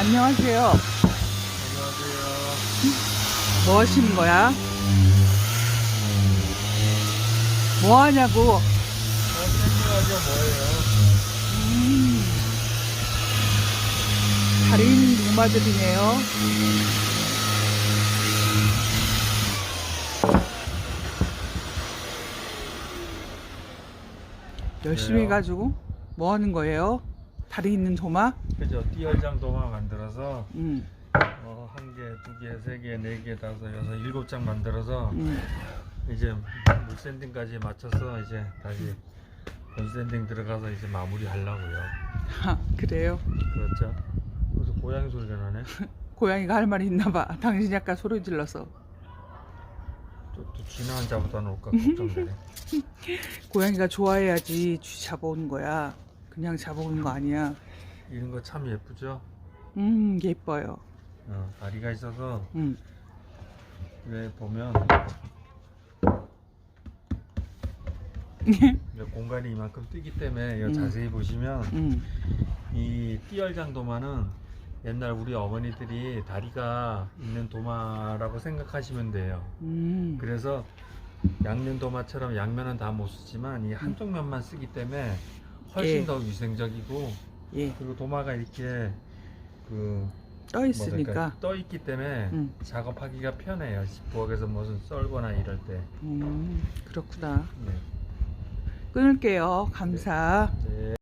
안녕하세요. 안녕하세요. 뭐 하시는 거야? 뭐 하냐고. 어, 샌딩하죠 뭐예요? 음. 달인 노마들이네요. 열심히? 해가지고 뭐 하는 거예요? 다리 있는 도마? 그죠? 띠열장 도마 만들어서 음, 어, 한 개, 두 개, 세 개, 네 개, 다섯, 여섯, 일곱 장 만들어서 음. 이제 물 샌딩까지 맞춰서 이제 다시 본 샌딩 들어가서 이제 마무리 하려고요. 하, 그래요. 그렇죠? 무슨 고양이 소리가 나네. 고양이가 할 말이 있나 봐. 당신이 아까 소리 질러서. 또, 또 쥐나 한 잡아다 놓을까 걱정되네. 고양이가 좋아해야지 쥐 잡아오는 거야. 그냥 잡아오는 거 아니야. 이런 거 참 예쁘죠? 음, 예뻐요. 어, 다리가 있어서 음, 왜 보면 공간이 이만큼 뜨기 때문에 이거 음. 자세히 보시면 음, 이 띠열장 도마는 옛날 우리 어머니들이 다리가 있는 도마라고 생각하시면 돼요. 음. 그래서 양면 도마처럼 양면은 다 못 쓰지만 이 한쪽 면만 쓰기 때문에 훨씬 예. 더 위생적이고 예, 그리고 도마가 이렇게 그 떠 있으니까. 떠 있기 때문에 음. 작업하기가 편해요. 부엌에서 무슨 썰거나 이럴 때. 음, 그렇구나. 네. 끊을게요. 감사. 네.